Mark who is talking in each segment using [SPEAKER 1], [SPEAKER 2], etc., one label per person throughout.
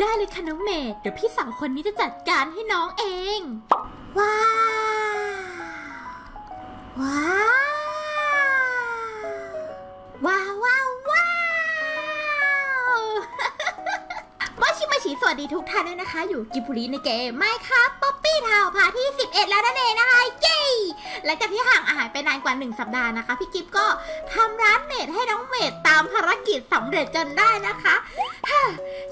[SPEAKER 1] ได้เลยค่ะน้องเมย์เดี๋ยวพี่สาวคนนี้จะจัดการให้น้องเอง ว้าว ว้าว ว้าวว้าวว้าวมาชิมาชิสวัสดีทุกท่านด้วยนะคะ อยู่กิบุรีในเกมไม่ค่ะป๊อปปี้ทาวพาร์ทที่ 11 แล้วนั่นเองนะคะเย้ หลังจากที่ห่างอาหารไปนานกว่า 1 สัปดาห์นะคะ พี่กิฟก็ทำร้านเมดให้น้องเมดตามภารกิจสำเร็จจนได้นะคะฮ่า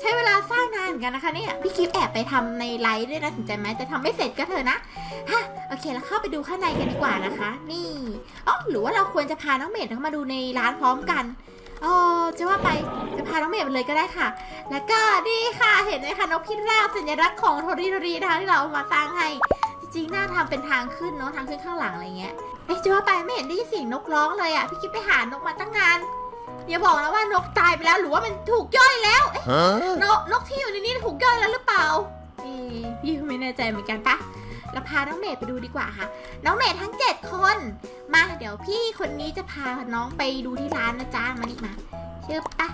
[SPEAKER 1] ใช้เวลาสร้างนานเหมือนกันนะคะเนี่ยพี่กิฟแอบไปทำในไลฟ์ด้วยนะสนใจไหมแต่ทำไม่เสร็จก็เถอะนะฮะโอเคแล้วเข้าไปดูข้างในกันดีกว่านะคะ นี่อ๋อหรือว่าเราควรจะพาน้องเมดเข้ามาดูในร้านพร้อมกันอ๋อจะว่าไปจะพาน้องเมดไปเลยก็ได้ค่ะ แล้วก็นี่ค่ะเห็นไหมคะนกพิราบสัญลักษณ์ของโทริโทรีนะคะที่เราเอามาสร้างให้ จริงๆน่าทำเป็นทางขึ้นเนาะทางขึ้นข้างหลังอะไรเงี้ยเอ๊ะจะว่าไปไม่เห็นได้ยินเสียงนกร้องเลยอะพี่กิ๊บไปหานกมาตั้งนานอย่าบอกนะว่านกตายไปแล้วหรือว่ามันถูกย่อยแล้วเอ๊ะ
[SPEAKER 2] Huh?
[SPEAKER 1] นกนกที่อยู่ในนี้ถูกย่อยแล้วหรือเปล่านี่พี่ก็ไม่แน่ใจเหมือนกันปะเราพาน้องเมดไปดูดีกว่าค่ะ น้องเมดทั้ง 7 คน มาเดี๋ยวพี่คนนี้จะพาน้องไปดูที่ร้านนะจ๊ะมานี่มาเชื่อปะ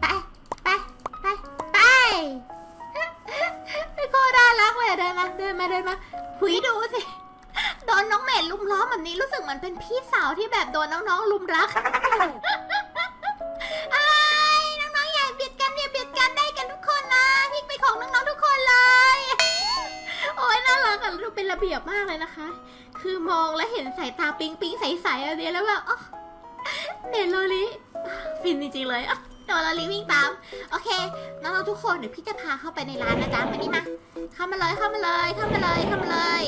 [SPEAKER 1] ไปไปไปไป ไม่ก็น่ารักเลยเดินมาเดินมาเดินมาหุยดูสิ โดนน้องเมดลุมล้อมแบบนี้รู้สึกเหมือนเป็นพี่สาวที่แบบโดนน้องๆลุมรักไอ้น้องๆอย่าเบียดกันอย่าเบียดกันได้กันทุกคนนะพริกไปของน้องๆทุกคนเลย โอ้ยน่ารักอะดูเป็นระเบียบมากเลยนะคะ คือมองแล้วเห็นสายตาปิ๊งปิ๊งใสๆอะไรแล้วแบบอ๋อเนโรลิฟินจริงๆเลยอะ โดนโรลิวิ่งตาม โอเค น้องๆทุกคนเดี๋ยวพี่จะพาเข้าไปในร้านนะจ๊ะ มานี่มา เข้ามาเลย เข้ามาเลย เข้ามาเลย เข้ามาเลย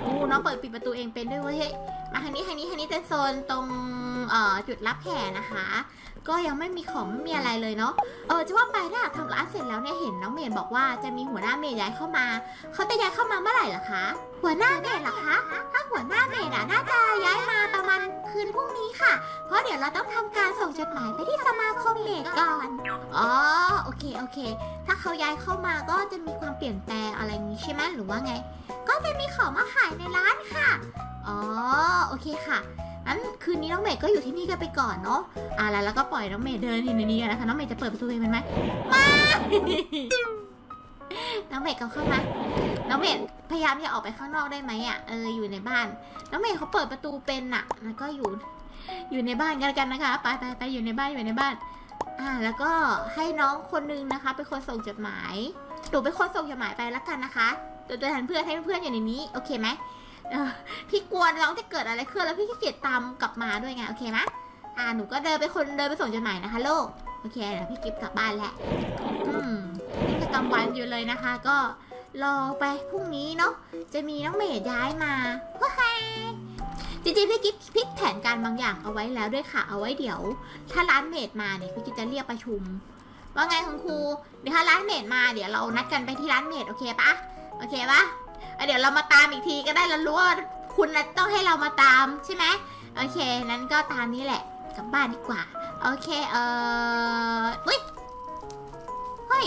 [SPEAKER 1] โอ้น้องเปิดปิดประตูเองเป็นด้วยเว้ยเฮ้ยมาทางนี้ทางนี้ทางนี้เป็นโซนตรงเอ่อจุดรับแขกนะคะ ก็ยังไม่มีของไม่มีอะไรเลยเนาะ เออจะว่าไปถ้าทำร้านเสร็จแล้วเนี่ยเห็นน้องเมย์บอกว่าจะมีหัวหน้าเมย์ย้ายเข้ามา เขาจะย้ายเข้ามาเมื่อไหร่ล่ะคะ หัวหน้าเมย์เหรอคะ ถ้าหัวหน้าเมย์อะน่าจะย้ายมาประมาณคืนพรุ่งนี้ค่ะ เพราะเดี๋ยวเราต้องทำการส่งจดหมายไปที่สมาคมเมย์ก่อน อ๋อโอเคโอเค ถ้าเขาย้ายเข้ามาก็จะมีความเปลี่ยนแปลงอะไรอย่างนี้ใช่ไหมหรือว่าไง ก็จะมีของมาขายในร้านค่ะ อ๋อโอเคค่ะ งั้นคืนนี้น้องเมย์ก็อยู่ที่นี่กันไปก่อนเนาะอะแล้วเราก็ปล่อยน้องเมย์เดินอยู่ในนี้กันนะคะ น้องเมย์จะเปิดประตูเองมันไหมไม่ น้องเมย์ก็เข้ามา น้องเมย์พยายามจะออกไปข้างนอกได้ไหมอะ เอออยู่ในบ้าน น้องเมย์เขาเปิดประตูเป็นอะแล้วก็อยู่ อยู่ในบ้านกันกันนะคะ ไปไปไปอยู่ในบ้านอยู่ในบ้าน อ่า แล้วก็ให้น้องคนนึงนะคะเป็นคนส่งจดหมายหนูเป็นคนส่งจดหมายไปแล้วกันนะคะตัวตัวแทนเพื่อนให้เพื่อนอยู่ในนี้ โอเคไหม เออพี่กลัวน้องจะเกิดอะไรขึ้นแล้วพี่ขี้เกียจตามกลับมาด้วยไงโอเคไหมอ่าหนูก็เดินไปคนเดินไปส่งจดหมายนะคะลูกโอเคเดี๋ยวพี่กิฟกลับบ้านแหละอืมนี่ก็กลางวันอยู่เลยนะคะ ก็รอไปพรุ่งนี้เนาะจะมีน้องเมย์ย้ายมาว้ายจริงๆพี่กิฟพลิกแผนการบางอย่างเอาไว้แล้วด้วยค่ะเอาไว้เดี๋ยว ถ้าร้านเมดมาเนี่ยพี่กิฟจะเรียกประชุม ว่าไงคุณครูเดี๋ยวถ้าร้านเมดมาเดี๋ยวเรานัดกันไปที่ร้านเมดโอเคปะโอเคปะ อะเดี๋ยวเรามาตามอีกทีก็ได้แล้วรู้ว่าคุณน่ะต้องให้เรามาตามใช่ไหมโอเค นั้นก็ตามนี้แหละ กลับบ้านดีกว่า โอเค เอออุ้ยเฮ้ย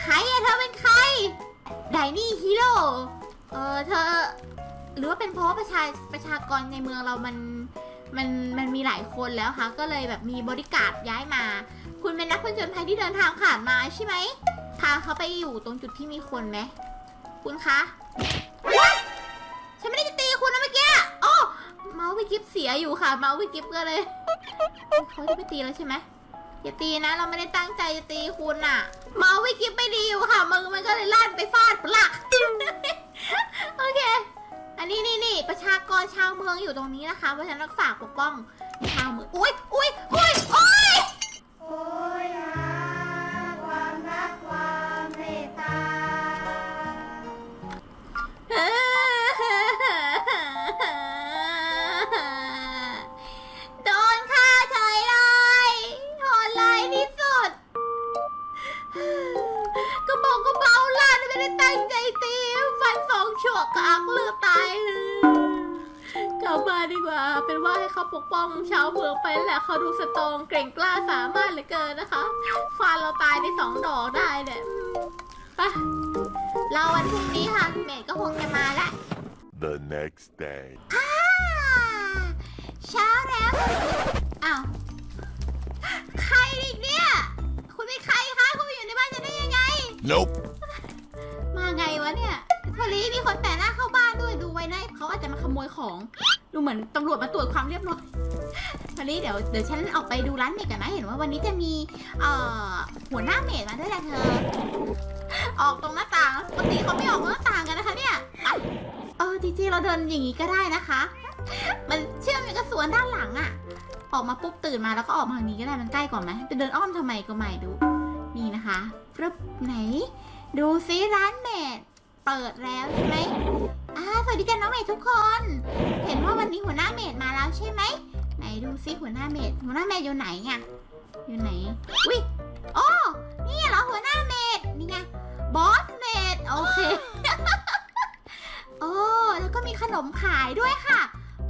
[SPEAKER 1] ใครอะเธอเป็นใคร ไดนี่ฮีโร่ เออเธอ หรือว่าเป็นเพราะว่าประชาประชากรในเมืองเรามัน มัน มันมีหลายคนแล้วค่ะ ก็เลยแบบมีบริการย้ายมา คุณเป็นนักผจญภัยที่เดินทางผ่านมาใช่ไหม พาเขาไปอยู่ตรงจุดที่มีคนไหม คุณคะฉันไม่ได้จะตีคุณนะเมื่อกี้โอ้เมาส์วิกิฟเสียอยู่ค่ะ เมาส์วิกิฟก็เลยเขาจะไม่ตีแล้วใช่ไหมอย่าตีนะ เราไม่ได้ตั้งใจจะตีคุณน่ะ เมาส์วิกิฟไม่ดีอยู่ค่ะมือมันก็เลยลั่นไปฟาดปลักโอเค อันนี้นี่นี่ประชากรชาวเมืองอยู่ตรงนี้นะคะเพราะฉะนั้นรักษากปกป้องชาวเมืองอุ้ยอุ้ยอุ้ย
[SPEAKER 3] ว่าเป็
[SPEAKER 1] นว่าให้เขาปกป้องชาวเมืองไปแหละเขาดูสตรองเก่งกล้าสามารถเหลือเกินนะคะฟันเราตายในสองดอกได้เนี่ยไปเราวันพรุ่งนี้ค่ะเมย์ก็คงจะมาแล้ว
[SPEAKER 2] The next day.
[SPEAKER 1] อ่าเช้าแล้วอ้าวใครอีกเนี่ย คุณเป็นใครคะ คุณมาอยู่ในบ้านฉันได้ยัง
[SPEAKER 2] Nope.
[SPEAKER 1] มาไงวะเนี่ย ทอรี่มีคนแต่หน้าเข้าบ้านด้วยดูไว้นะเขาอาจจะมาขโมยของ ดูเหมือนตำรวจมาตรวจความเรียบร้อยทอรี่เดี๋ยวเดี๋ยวฉันออกไปดูร้านเมดกันนะเห็นว่าวันนี้จะมีเอ่อหัวหน้าเมดมาด้วยแหละเธอ ออกตรงหน้าต่างปกติเขาไม่ออกตรงหน้าต่างกันนะคะเนี่ยเออจริงๆเราเดินอย่างนี้ก็ได้นะคะ มันเชื่อมกับสวนด้านหลังอะออกมาปุ๊บตื่นมาแล้วก็ออกมาทางนี้ก็ได้มันใกล้กว่าไหมจะเดินอ้อมทำไมก็ไม่ดูนี่นะคะรึบไหน ดูซิร้านเมด เปิดแล้วใช่ไหมอ่าสวัสดีกันน้องเมดทุกคน เห็นว่าวันนี้หัวหน้าเมดมาแล้วใช่ไหมไหนดูซิหัวหน้าเมดหัวหน้าเมดอยู่ไหนอะอยู่ไหน อุ้ยโอ้นี่เหรอหัวหน้าเมดนี่ไง บอสเมดโอเค โอ้ แล้วก็มีขนมขายด้วยค่ะ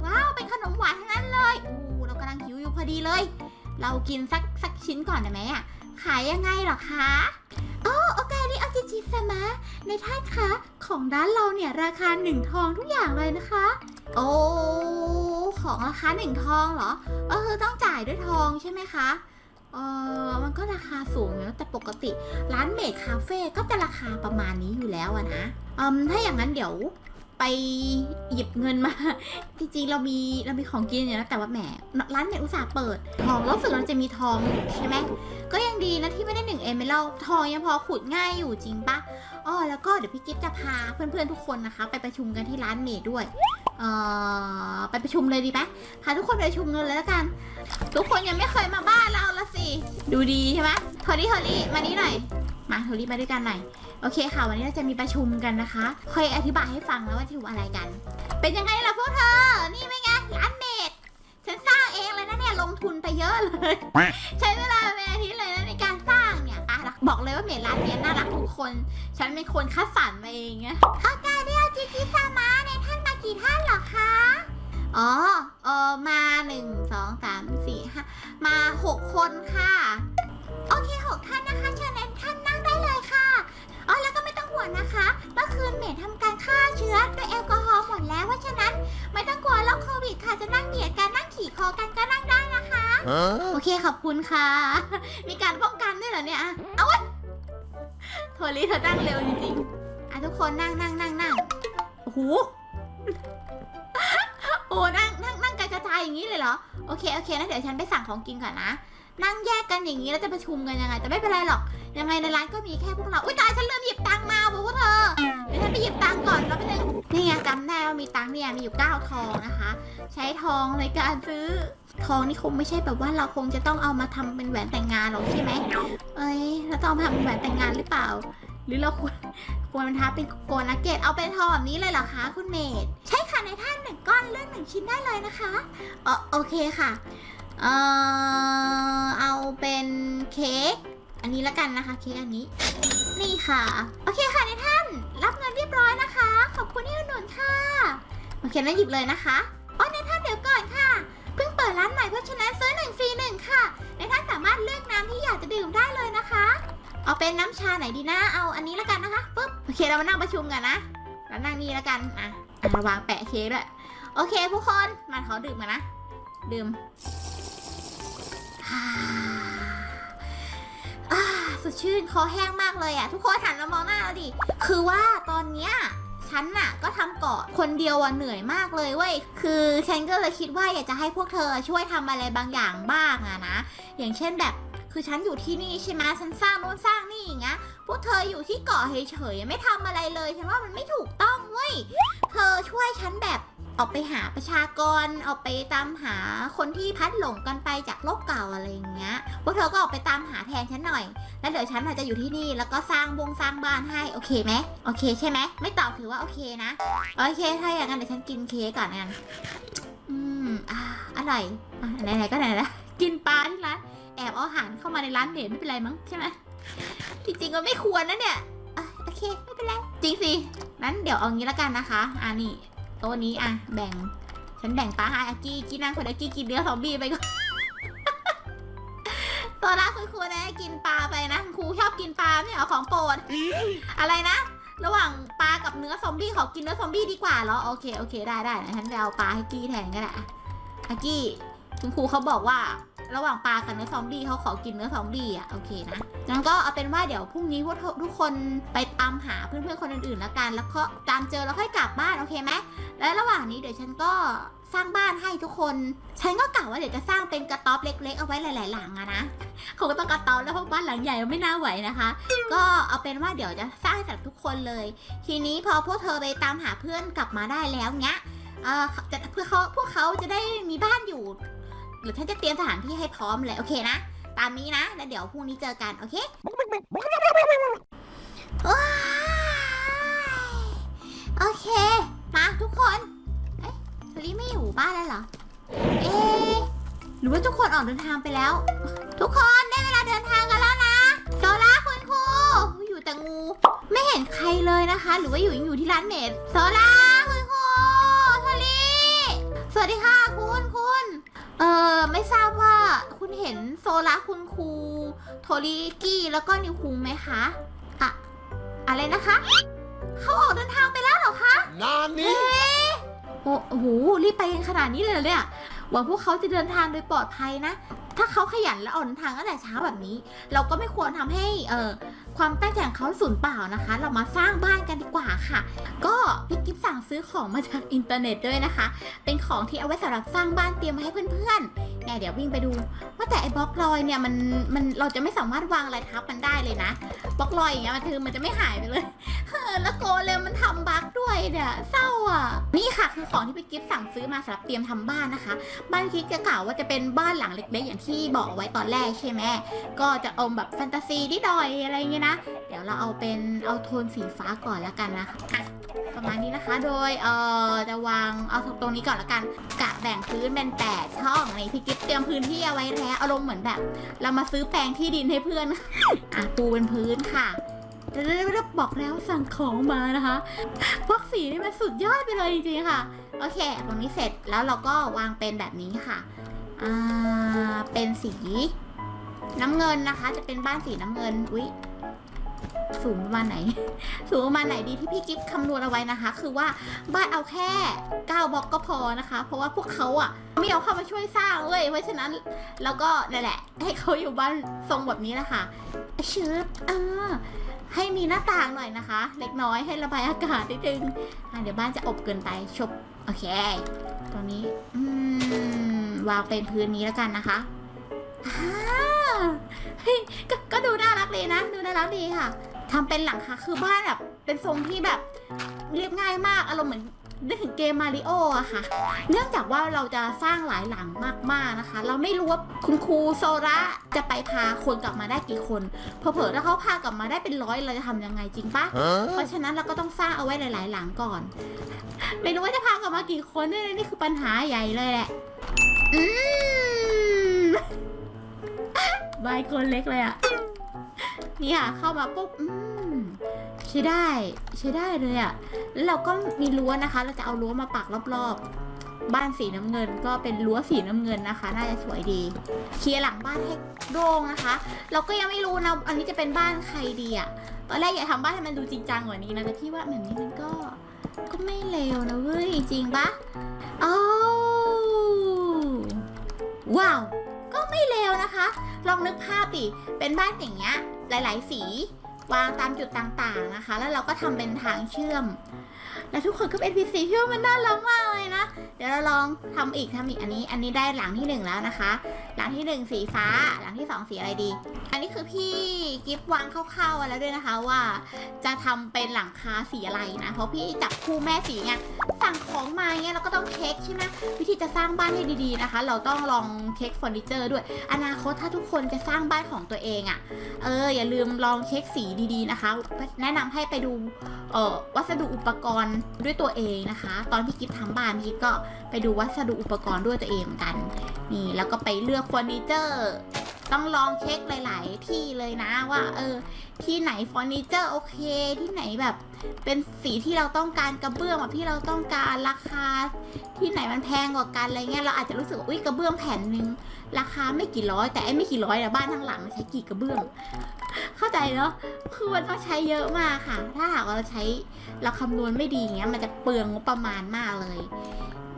[SPEAKER 1] ว้าว เป็นขนมหวานทั้งนั้นเลยอู้เรากำลังหิวอยู่พอดีเลย เรากินสักสักชิ้นก่อนได้ไหมอะขายยังไงหรอคะ อ้โอกาลิอาจิจิสมะในท่านคะของร้านเราเนี่ยราคาหนึ่งทองทุกอย่างเลยนะคะ โอ้ของราคาหนึ่งทองเหรอเออต้องจ่ายด้วยทองใช่ไหมคะเออมันก็ราคาสูงนะแต่ปกติร้านเมดคาเฟ่ก็จะราคาประมาณนี้อยู่แล้วอะนะอืมถ้าอย่างนั้นเดี๋ยว ไปหยิบเงินมา จริงๆเรามีเรามีของกินอยู่นะแต่ว่าแหมร้านเมดอุตส่าห์เปิดทองแล้วสึกเราจะมีทองอยู่ใช่ไหมก็ยังดีนะที่ไม่ได้หนึ่งเอเมลทองยังพอขุดง่ายอยู่จริงปะอ๋อแล้วก็เดี๋ยวพี่กิฟจะพาเพื่อนๆทุกคนนะคะ ไปประชุมกันที่ร้านเมดด้วยเอ่อไปประชุมเลยดีไหมพาทุกคนไปประชุมกันเลยแล้วกัน ทุกคนยังไม่เคยมาบ้านเราละสิดูดีใช่ไหมโทนี่โทนี่มานี่หน่อยมาโทนี่มาด้วยกันหน่อย โอเคค่ะ วันนี้เราจะมีประชุมกันนะคะค่อยอธิบายให้ฟังแล้วว่าประชุมอะไรกัน เป็นยังไงล่ะพวกเธอ นี่ไหมไงร้านเมดฉันสร้างเองเลยนะเนี่ยลงทุนไปเยอะเลย ใช้เวลาเป็นอาทิตย์เลยนะในการสร้างเนี่ยอะบอกเลยว่าเมดร้านเนี้ยน่ารักทุกคน ฉันเป็นคนคัดสรรมาเองไงอากาเดียจิจิซามะเนี่ยท่านมากี่ท่านเหรอคะอ๋อเออมาหนึ่งสองสามสี่ห้ามาหกคนค่ะ โอเคหกท่านนะคะเชิญนท่าน ม่ต้องห่วงนะคะ เมื่อคืนเมดทำการฆ่าเชื้อด้วยแอลกอฮอล์หมดแล้ว เพราะฉะนั้นไม่ต้องกลัวโรคโควิดค่ะ จะนั่งเบียดกันนั่งขี่คอกันก็นั่งได้นะคะ
[SPEAKER 2] Huh?
[SPEAKER 1] โอเคขอบคุณค่ะ มีการป้องกันด้วยเหรอเนี่ยอะเอาไว้โทลี่เธอนั่งเร็วจริงๆอะทุกคนนั่งนั่งนั่งนั่งโอ้โหโอ้นั่งนั่งนั่งกระจายอย่างนี้เลยเหรอ โอเคโอเคนะเดี๋ยวฉันไปสั่งของกินก่อนนะ นั่งแยกกันอย่างนี้แล้วจะประชุมกันยังไง แต่ไม่เป็นไรหรอก ยังไงในร้านก็มีแค่พวกเรา อุ้ยตายฉันลืมหยิบตังค์มาบอกพวกเธอ เดี๋ยวฉันไปหยิบตังค์ก่อนแล้วไปนึงนี่ไงจำได้ว่ามีตังค์เนี่ยมีอยู่เก้าทองนะคะ ใช้ทองในการซื้อ ทองนี่คงไม่ใช่แบบว่าเราคงจะต้องเอามาทำเป็นแหวนแต่งงานหรอกใช่ไหมเอ้ยเราต้องทำเป็นแหวนแต่งงานหรือเปล่า หรือเราควรควรมันทับเป็นโกนักเกตเอาเป็นทองแบบนี้เลยเหรอคะคุณเมดใช่ค่ะในท่านหนึ่งก้อนเลือกหนึ่งชิ้นได้เลยนะคะเออโอเคค่ะ เออเอาเป็นเค้กอันนี้ละกันนะคะเค้กอันนี้ นี่ค่ะ โอเคค่ะในท่าน รับเงินเรียบร้อยนะคะ ขอบคุณที่อุดหนุนค่ะโอเคนั้นหยิบเลยนะคะอ๋อในท่านเดี๋ยวก่อนค่ะ เพิ่งเปิดร้านใหม่เพราะฉะนั้นซื้อหนึ่งฟรีหนึ่งค่ะในท่านสามารถเลือกน้ำที่อยากจะดื่มได้เลยนะคะ เอาเป็นน้ำชาไหนดีนะเอาอันนี้ล้วกันนะคะปุ๊บโอเคเรามานั่งประชุมกันนะแล้วนั่งนี่ล้วกันอะอะระวางแปะเค้กด้วยโอเคทุกคนมาขอดื่มกันนะ ดื่ม สดชื่นคอแห้งมากเลยอะทุกคนหันมามองหน้าเราดิ คือว่าตอนเนี้ยฉันน่ะก็ทำเกาะคนเดียวอะเหนื่อยมากเลยเว้ย คือฉันก็เลยคิดว่าอยากจะให้พวกเธอช่วยทำอะไรบางอย่างบ้างอะนะ อย่างเช่นแบบ คือฉันอยู่ที่นี่ใช่ไหมฉันสร้างโนู่นสร้างนี่อย่างเงี้ย พวกเธออยู่ที่เกาะเฉยๆไม่ทำอะไรเลย ฉันว่ามันไม่ถูกต้องเว้ย เธอช่วยฉันแบบ ออกไปหาประชากรออกไปตามหาคนที่พัดหลงกันไปจากโลกเก่าอะไรอย่างเงี้ยพวกเธอก็ออกไปตามหาแทนฉันหน่อย แล้วเดี๋ยวฉันอาจจะอยู่ที่นี่แล้วก็สร้างบงสร้างบ้านให้โอเคไหมโอเคใช่ไหมไม่ตอบถือว่าโอเคนะโอเคถ้าอย่างนั้นเดี๋ยวฉันกินเค้กก่อนกันอืมอ่าอร่อยอะไหนๆก็ไหนละกินปลาที่ร้านแอบเอาอาหารเข้ามาในร้านเดทไม่เป็นไรมั้งใช่ไหมจริงๆก็ไม่ควรนะเนี่ยอโอเคไม่เป็นไรจริงสินั้นเดี๋ยวเอางี้และกันนะคะอ่านี่ โต๊ะนี้อะแบ่ง ฉันแบ่งปลาให้อากี้กี้นั่งคนอากี้กินเนื้อซอมบี้ไปก่อนตัวละคุณครูนะกินปลาไปนะคุณครูชอบกินปลาไม่เหรอของโปรดอะไรนะ ระหว่างปลากับเนื้อซอมบี้ขอกินเนื้อซอมบี้ดีกว่าเหรอโอเคโอเคได้ได้นะฉันจะเอาปลาให้กี้แทนก็ได้อะอากี้คุณครูเขาบอกว่า ระหว่างปลากับเนื้อซอมบี้เขาขอกินเนื้อซอมบี้อะโอเคนะงั้นก็เอาเป็นว่าเดี๋ยวพรุ่งนี้พวกเธอทุกคนไปตามหาเพื่อนๆคนอื่นๆแล้วกันแล้วก็ตามเจอแล้วค่อยกลับบ้านโอเคไหมและระหว่างนี้เดี๋ยวฉันก็สร้างบ้านให้ทุกคน ฉันก็กะว่าเดี๋ยวจะสร้างเป็นกระต๊อบเล็ก ๆ เอาไว้หลาย ๆ หลังอะนะคงต้องกระต๊อบแล้วเพราะบ้านหลังใหญ่ไม่น่าไหวนะคะ ก็เอาเป็นว่าเดี๋ยวจะสร้างให้กับทุกคนเลย ทีนี้พอพวกเธอไปตามหาเพื่อนกลับมาได้แล้วเนี้ยเออจะเพื่อเขาพวกเขาจะได้มีบ้านอยู่ หรือฉันจะเตรียมสถานที่ให้พร้อมเลย โอเคนะ ตามนี้นะ แล้วเดี๋ยวพรุ่งนี้เจอกัน โอเคว้ายโอเค มาทุกคน เอ๊ะเชอรี่ไม่อยู่บ้านแล้วเหรอ เอ๊ะหรือว่าทุกคนออกเดินทางไปแล้ว ทุกคนได้เวลาเดินทางกันแล้วนะโซล่าคุณครูอยู่แต่งู ไม่เห็นใครเลยนะคะ หรือว่าอยู่ยังอยู่ที่ร้านเมดโซล่าคุณครูเชอรี่สวัสดีค่ะคุณ เออไม่ทราบว่าคุณเห็นโซล่าคุณครูโทริกี้แล้วก็นิวคุงไหมคะอะอะไรนะคะ เขาออกเดินทางไปแล้วเหรอคะ
[SPEAKER 2] Nani?
[SPEAKER 1] โอ้โหรีบไปกันขนาดนี้เลยเหรอเนี่ยหวังพวกเขาจะเดินทางโดยปลอดภัยนะ ถ้าเขาขยันและออกเดินทางตั้งแต่เช้าแบบนี้ เราก็ไม่ควรทำให้เอ่อ ความตั้งใจของเขาสูญเปล่านะคะ เรามาสร้างบ้านกันดีกว่าค่ะ ก็พี่กิฟสั่งซื้อของมาจากอินเทอร์เน็ตด้วยนะคะ เป็นของที่เอาไว้สำหรับสร้างบ้านเตรียมไว้ให้เพื่อนๆ เนี่ยเดี๋ยววิ่งไปดู ว่าแต่ไอ้บล็อกลอยเนี่ยมันมันเราจะไม่สามารถวางอะไรทับมันได้เลยนะบล็อกลอยอย่างเงี้ยมันคือมันจะไม่หายไปเลยเออแล้วโกเลมมันทำบั๊กด้วยเนี่ยเศร้าอะนี่ค่ะคือของที่พี่กิฟสั่งซื้อมาสำหรับเตรียมทำบ้านนะคะ บ้านคิดจะกล่าวว่าจะเป็นบ้านหลังเล็กๆ อย่างที่บอกไว้ตอนแรกใช่ไหมก็จะอมแบบแฟนตาซีนิดหน่อยอะไรเงี้ยนะเดี๋ยวเราเอาเป็นเอาโทนสีฟ้าก่อนแล้วกันนะคะอะ ประมาณนี้นะคะ โดยเอ่อจะวางเอาตรงนี้ก่อนล้วกัน กะแบ่งพื้นเป็นแปดช่องในพี่กิฟเตรียมพื้นที่เอาไว้แล้วอารมณ์เหมือนแบบ เรามาซื้อแปลงที่ดินให้เพื่อน อะปูเป็นพื้นค่ะแต่บอกแล้วสั่งของมานะคะ พวกสีนี่มันสุดยอดไปเลยจริงๆค่ะ โอเค ตรงนี้เสร็จแล้วเราก็วางเป็นแบบนี้ค่ะ อ่า เป็นสีน้ำเงินนะคะ จะเป็นบ้านสีน้ำเงิน อุ๊ย สูงประมาณไหน สูงประมาณไหนดีที่พี่กิฟคำนวณเอาไว้นะคะ คือว่าบ้านเอาแค่9บล็อกก็พอนะคะ เพราะว่าพวกเขาอะไม่เอาเข้ามาช่วยสร้างเว้ยเพราะฉะนั้นแล้วก็นั่นแหละ ให้เขาอยู่บ้านทรงแบบนี้นะคะชืบอ่าให้มีหน้าต่างหน่อยนะคะ เล็กน้อยให้ระบายอากาศนิดนึงอะเดี๋ยวบ้านจะอบเกินไปชบโอเคตรงนี้อืมวางเป็นพื้นนี้แล้วกันนะคะอ่า เฮ้ยกก็ดูน่ารักดีนะ ดูน่ารักดีค่ะทำเป็นหลังคาคือบ้านแบบ เป็นทรงที่แบบเรียบง่ายมากอารมณ์เหมือนนึกถึงเกมมาริโออะค่ะ เนื่องจากว่าเราจะสร้างหลายหลังมากๆนะคะ เราไม่รู้ว่าคุณครูโซระจะไปพาคนกลับมาได้กี่คนเผลอๆถ้าเขาพากลับมาได้เป็นร้อยเราจะทำยังไงจริงปะ
[SPEAKER 2] Huh?
[SPEAKER 1] เพราะฉะนั้นเราก็ต้องสร้างเอาไว้หลาย ๆ หลังก่อน ไม่รู้ว่าจะพากลับมากี่คนด้วยนะนี่คือปัญหาใหญ่เลยแหละ อืม บายคนเล็กเลยอะนี่ค่ะ เข้ามาปุ๊บอืมใช้ได้ใช้ได้เลยอะแล้วเราก็มีรั้วนะคะ เราจะเอารั้วมาปักรอบๆ บ้านสีน้ำเงิน ก็เป็นรั้วสีน้ำเงินนะคะ น่าจะสวยดี เคลียร์หลังบ้านให้โล่งนะคะ เราก็ยังไม่รู้นะ อันนี้จะเป็นบ้านใครดีอะตอนแรกอยากทำบ้านให้มันดูจริงจังกว่านี้นะ แต่พี่ว่าแบบนี้มันก็ ก็ไม่เลวนะเว้ย จริงปะอ้ว้าว ก็ไม่เลวนะคะ ลองนึกภาพดิเป็นบ้านอย่างเงี้ยหลาย ๆ สี วางตามจุดต่างๆนะคะ แล้วเราก็ทำเป็นทางเชื่อม แล้วทุกคนก็เป็น NPC พี่ว่ามันน่ารักมากเลยนะ เดี๋ยวเราลองทำอีกทำอีกอันนี้ อันนี้ได้หลังที่หนึ่งแล้วนะคะ หลังที่หนึ่งสีฟ้า หลังที่สองสีอะไรดี อันนี้คือพี่กิฟวางคร่าวๆแล้วด้วยนะคะว่าจะทำเป็นหลังคาสีอะไรนะ เพราะพี่จับคู่แม่สีไงสั่งของมาเงี้ยเราก็ต้องเช็คใช่ไหมวิธีจะสร้างบ้านให้ดีๆนะคะ เราต้องลองเช็คเฟอร์นิเจอร์ด้วย อนาคตถ้าทุกคนจะสร้างบ้านของตัวเองอะ่ะ เอออย่าลืมลองเช็คสีดีๆนะคะ แนะนำให้ไปดูเออวัสดุอุปกรณ์ด้วยตัวเองนะคะ ตอนพี่กิฟทำบ้านพี่กิฟก็ไปดูวัสดุอุปกรณ์ด้วยตัวเองเหมือนกัน นี่แล้วก็ไปเลือกเฟอร์นิเจอร์ ต้องลองเช็คหลาย ๆ ที่เลยนะว่า เออ ที่ไหนเฟอร์นิเจอร์โอเค ที่ไหนแบบ เป็นสีที่เราต้องการกระเบื้องแบบที่เราต้องการราคา ที่ไหนมันแพงกว่ากันอะไรเงี้ยเราอาจจะรู้สึกว่าอุ้ยกระเบื้องแผ่นหนึ่งราคาไม่กี่ร้อย แต่ไอ้ไม่กี่ร้อยนะบ้านทั้งหลังใช้กี่กระเบื้อง เข้าใจเนาะคือมันต้องใช้เยอะมากค่ะ ถ้าหากเราใช้เราคำนวณไม่ดีเงี้ยมันจะเปลืองงบประมาณมากเลย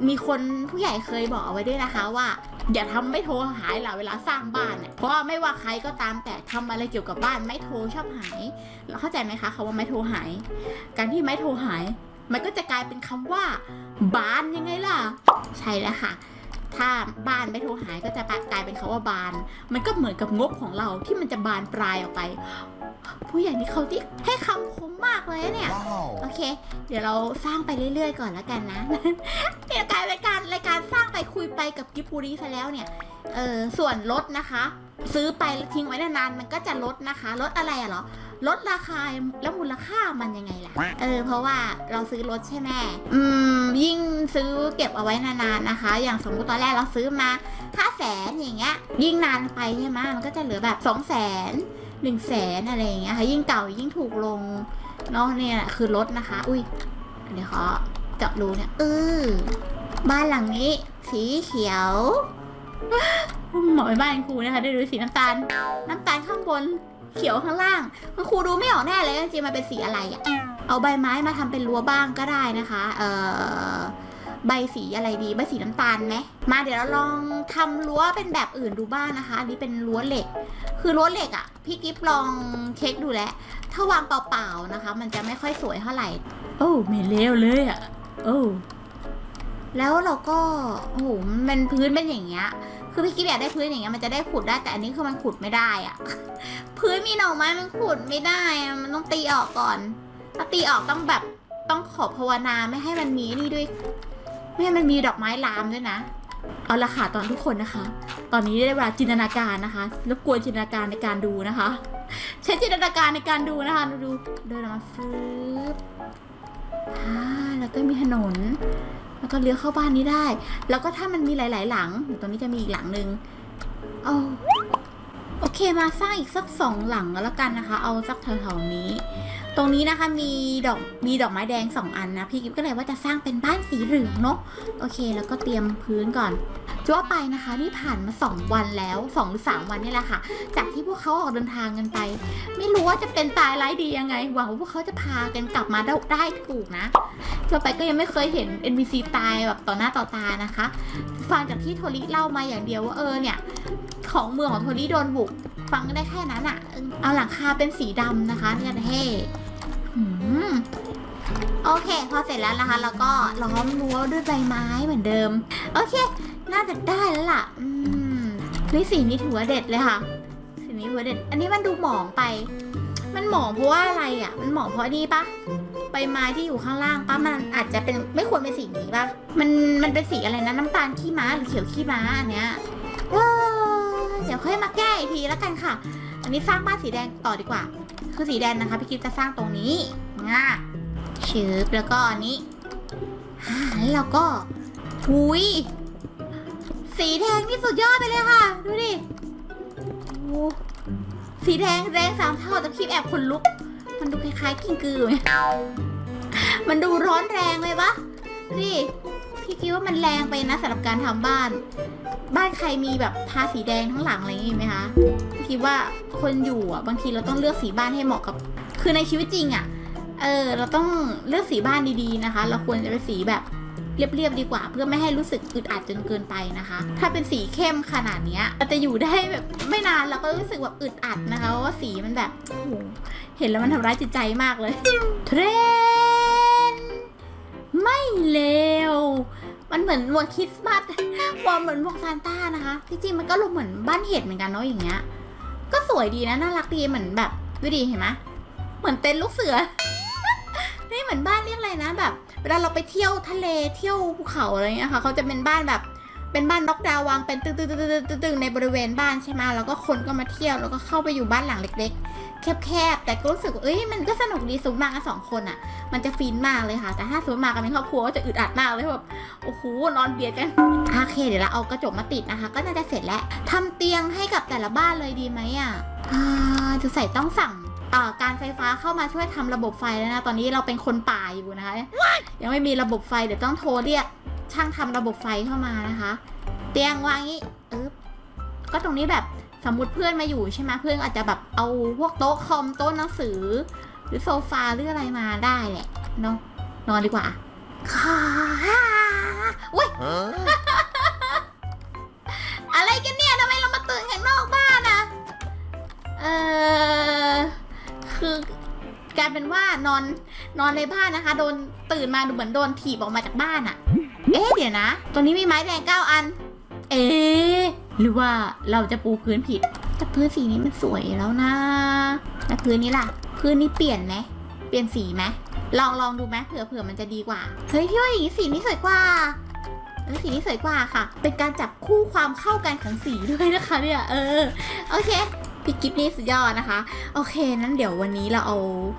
[SPEAKER 1] มีคนผู้ใหญ่เคยบอกเอาไว้ด้วยนะคะว่า อย่าทำไม่โทรหายหล่ะเวลาสร้างบ้านเนี่ยเพราะว่าไม่ว่าใครก็ตามแต่ทำอะไรเกี่ยวกับบ้านไม่โทรชอบหายเข้าใจไหมคะคาว่าไม่โทรหาย การที่ไม่โทรหาย มันก็จะกลายเป็นคำว่าบานยังไงล่ะ ใช่แล้วค่ะถ้าบ้านไม่โทรหายก็จะกลายเป็นคาว่าบาน มันก็เหมือนกับงบของเราที่มันจะบานปลายออกไป ผู้ใหญ่นี่เขาที่ให้คำคมมากเลยนะเนี่ย โอเค เดี๋ยวเราสร้างไปเรื่อย ๆ ก่อนแล้วกันนะเดี๋ยวกลายเป็นการรายการสร้างไปคุยไปกับกิบปุรีซะแล้วเนี่ย เออส่วนลดนะคะ ซื้อไปแล้วทิ้งไว้นานๆมันก็จะลดนะคะ ลดอะไรอะเหรอ ลดราคาแล้วมูลค่ามันยังไงล่ะ เออ เพราะว่าเราซื้อรถใช่ไหมอืม ยิ่งซื้อเก็บเอาไว้นานๆนะคะ อย่างสมมุติตอนแรกเราซื้อมาห้าแสนอย่างเงี้ย ยิ่งนานไปใช่ไหมมันก็จะเหลือแบบสองแสน หนึ่งแสนอะไรอย่างเงี้ยค่ะ ยิ่งเก่ายิ่งถูกลงเนาะเนี่ยคือรถนะคะ อุ้ยเดี๋ยวขอเจาะรูเนี่ยเออบ้านหลังนี้ สีเขียวหมาะเป็นบ้านครูนะคะได้ดูสีน้ำตาล น้ำตาลข้างบนเขียวข้างล่างคุณครูดูไม่ออกแน่เลยจริงๆมันเป็นสีอะไรอะเอาใบไม้มาทำเป็นรั้วบ้างก็ได้นะคะ เอ่อ ใบสีอะไรดี ใบสีน้ำตาลไหมมาเดี๋ยวเราลองทำรั้วเป็นแบบอื่นดูบ้างนะคะอันนี้เป็นรั้วเหล็ก คือรั้วเหล็กอะพี่กิฟลองเช็คดูแล้วถ้าวางเปล่าๆนะคะ มันจะไม่ค่อยสวยเท่าไหร่ โอ้ไม่เลวเลยอะโอ้แล้วเราก็โอ้โหมันเป็นพื้นเป็นอย่างเงี้ย คือพี่กิ๊บอยากได้พื้นอย่างเงี้ยมันจะได้ขุดได้แต่อันนี้คือมันขุดไม่ได้อะพื้นมีหน่อไม้มันขุดไม่ได้อะมันต้องตีออกก่อน ถ้าตีออกต้องแบบต้องขอภาวนาไม่ให้มันมีนี่ด้วย ไม่มันมีดอกไม้ลามด้วยนะ เอาละค่ะตอนทุกคนนะคะ ตอนนี้ได้เวลาจินตนาการนะคะรบกวนจินตนาการในการดูนะคะ ใช้จินตนาการในการดูนะคะ ดูดูเดินออกมาฟึบอ่าแล้วก็มีถนน แล้วก็เลี้ยวเข้าบ้านนี้ได้ แล้วก็ถ้ามันมีหลาย ๆ หลังตรงนี้จะมีอีกหลังหนึ่งเอาโอเคมาสร้างอีกสักสองหลังแล้วกันนะคะ เอาสักแถวๆนี้ ตรงนี้นะคะมีดอกมีดอกไม้แดงสองอันนะ พี่กิ๊บก็เลยว่าจะสร้างเป็นบ้านสีเหลืองเนาะโอเค แล้วก็เตรียมพื้นก่อนจะว่าไปนะคะนี่ผ่านมาสองวันแล้วสองหรือสามวันนี่แหละค่ะ จากที่พวกเขาออกเดินทางกันไป ไม่รู้ว่าจะเป็นตายร้ายดียังไงหวังว่าพวกเขาจะพากันกลับมาได้ได้ถูกนะจะไปก็ยังไม่เคยเห็น NPC ตายแบบต่อหน้าต่อตานะคะ ฟังจากที่โทริเล่ามาอย่างเดียวว่าเออเนี่ย ของเมืองของโทริโดนบุก ฟังได้แค่นั้นอะ่ะเอาหลังคาเป็นสีดำนะคะเนี่ยเท่โอเค พอเสร็จแล้วนะคะแล้วก็ล้อมรั้วด้วยใบไม้เหมือนเดิม โอเค น่าจะได้แล้วล่ะ อืมนี่สีนี้ถือว่าเด็ดเลยค่ะ สีนี้ถือว่าเด็ด อันนี้มันดูหมองไป มันหมองเพราะว่าอะไรอะ มันหมองเพราะนี่ปะใบไม้ที่อยู่ข้างล่างปะมันอาจจะเป็นไม่ควรเป็นสีนี้ปะมันมันเป็นสีอะไรนะน้ำตาลขี้ม้าหรือเขียวขี้ม้าอันเนี้ยเออ เดี๋ยวค่อยมาแก้อีกทีแล้วกันค่ะ อันนี้สร้างบ้านสีแดงต่อดีกว่า คือสีแดงนะคะพี่กิฟจะสร้างตรงนี้ง่าชืบแล้วก็อันนี้แล้วเราก็หุยสีแดงนี่สุดยอดไปเลยค่ะ ดูดิโอ้สีแดงแดงสามเท่าแต่พี่แอบขนลุก มันดูคล้ายๆกิ้งกือไหมมันดูร้อนแรงไหมปะดูดิ พี่คิดว่ามันแรงไปนะสำหรับการทำบ้าน บ้านใครมีแบบทาสีแดงทั้งหลังอะไรอย่างงี้ไหมคะพี่คิดว่าคนอยู่อะบางทีเราต้องเลือกสีบ้านให้เหมาะกับ คือในชีวิตจริงอะเออเราต้องเลือกสีบ้านดีๆนะคะ เราควรจะเป็นสีแบบเรียบๆดีกว่า เพื่อไม่ให้รู้สึกอึดอัดจนเกินไปนะคะ ถ้าเป็นสีเข้มขนาดเนี้ยเราจะอยู่ได้แบบไม่นานเราก็รู้สึกแบบอึดอัดนะคะเพราะว่าสีมันแบบโอ้โหเห็นแล้วมันทำร้ายจิตใจมากเลยเทรนไม่เลว มันเหมือนหมวกคริสต์มาสวามเหมือนหมวกซานต้านะคะจริงมันก็ลงเหมือนบ้านเห็ดเหมือนกันเนาะอย่างเงี้ย ก็สวยดีนะน่ารักดีเหมือนแบบดูดีเห็นไหมเหมือนเต็นท์ลูกเสือนี่เหมือนบ้านเรียกอะไรนะแบบ เวลาเราไปเที่ยวทะเลเที่ยวภูเขาอะไรเงี้ยค่ะเขาจะเป็นบ้านแบบ เป็นบ้านน็อกดาววางเป็นตึกตึกตึกตึกตึกตึกในบริเวณบ้านใช่ไหมแล้วก็คนก็มาเที่ยวแล้วก็เข้าไปอยู่บ้านหลังเล็ก ๆ แคบๆแต่ก็รู้สึกว่าเอ้ยมันก็สนุกดีสมมติมากันสองคนอะ มันจะฟินมากเลยค่ะ แต่ถ้าสมมติมากันเป็นครอบครัวก็จะอึดอัดมากเลยแบบโอ้โหนอนเบียดกันโอเคเดี๋ยวเราเอากระจกมาติดนะคะ ก็น่าจะเสร็จแล้วทำเตียงให้กับแต่ละบ้านเลยดีไหมอะอ่าจะใส่ต้องสั่งการไฟฟ้าเข้ามาช่วยทำระบบไฟแล้วนะ ตอนนี้เราเป็นคนป่าอยู่นะคะ ยังไม่มีระบบไฟเดี๋ยวต้องโทรเรียก ช่างทำระบบไฟเข้ามานะคะ เตียงวางงี้เอึ๊บก็ตรงนี้แบบสมมติเพื่อนมาอยู่ใช่ไหมเพื่อนอาจจะแบบเอาพวกโต๊ะคอมโต๊ะหนังสือ หรือโซฟาหรืออะไรมาได้แหละนาะนอนดีกว่าค่ะอุ้ยอะไรกันเนี่ยทำไมเรามาตื่นข้างนอกบ้านอะเออคือกลายเป็นว่านอนนอนในบ้านนะคะ โดนตื่นมาดูเหมือนโดนถีบออกมาจากบ้านอะ เอ๊ะเดี๋ยวนะ ตรงนี้มีไม้แดงเก้าอัน เอ๊ะหรือว่าเราจะปูพื้นผิด แต่พื้นสีนี้มันสวยแล้วนะแล้วพื้นนี้ล่ะ พื้นนี้เปลี่ยนไหมเปลี่ยนสีไหมลองลองดูไหมเผื่อเผื่อมันจะดีกว่า เฮ้ยพี่ว่าอย่างนี้สีนี้สวยกว่าเออสีนี้สวยกว่าค่ะ เป็นการจับคู่ความเข้ากันของสีด้วยนะคะเนี่ยเออโอเคพี่กิฟนี่สุดยอดนะคะ โอเคนั้นเดี๋ยววันนี้เราเอา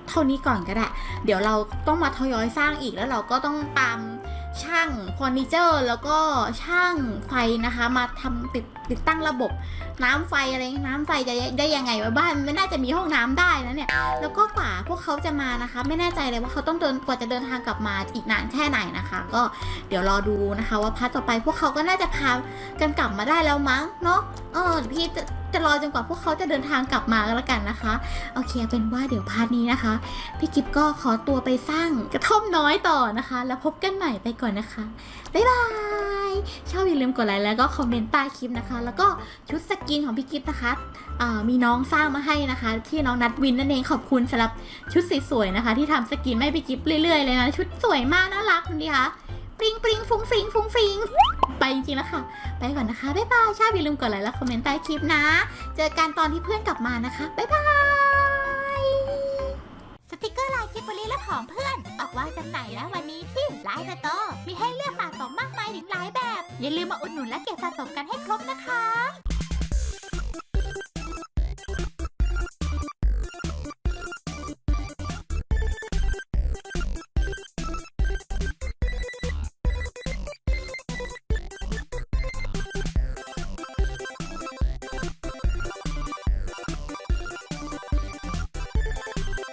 [SPEAKER 1] เท่านี้ก่อนก็ได้ เดี๋ยวเราต้องมาทยอยสร้างอีกแล้วเราก็ต้องตาม ช่างเฟอร์นิเจอร์แล้วก็ช่างไฟนะคะ มาทำติดติดตั้งระบบ น้ำไฟอะไรน้ำไฟจะได้ยังไงวะบ้านไม่น่าจะมีห้องน้ำได้นะเนี่ยแล้วก็กว่าพวกเขาจะมานะคะ ไม่แน่ใจเลยว่าเขาต้องเดินกว่าจะเดินทางกลับมาอีกนานแค่ไหนนะคะ ก็เดี๋ยวรอดูนะคะ ว่าพาร์ทต่อไปพวกเขาก็น่าจะพากันกลับมาได้แล้วมั้งเนาะเออพี่จะ จะรอจนกว่าพวกเขาจะเดินทางกลับมาก็แล้วกันนะคะ โอเคเอาเป็นว่าเดี๋ยวพาร์ทนี้นะคะ พี่กิฟก็ขอตัวไปสร้างกระท่อมน้อยต่อนะคะ แล้วพบกันใหม่ไปก่อนนะคะ บ๊ายบาย ชอบอย่าลืมกดไลค์แล้วก็คอมเมนต์ใต้คลิปนะคะ แล้วก็ชุดสกินของพี่กิฟนะคะมีน้องสร้างมาให้นะคะ ที่น้องนัดวินนั่นเองขอบคุณสำหรับชุดสวยๆนะคะ ที่ทำสกินไม่พี่กิฟเรื่อยๆเลยนะชุดสวยมากน่ารักดีค่ะ ปริงปริงฟุ้งฟิงฟุ้งฟิงไปจริงๆแล้วค่ะ ไปก่อนนะคะ บ๊ายบาย ชอบอย่าลืมกดไลค์และคอมเมนต์ใต้คลิปนะ เจอกันตอนที่เพื่อนกลับมานะคะ บ๊ายบาย สติกเกอร์ลายกิบบลีและของเพื่อน ออกวางจำหน่ายแล้ววันนี้ที่ไลน์สโตร์มีให้เลือกสะสมมากมายถึงหลายแบบ อย่าลืมมาอุดหนุนและเก็บสะสมกันให้ครบนะคะ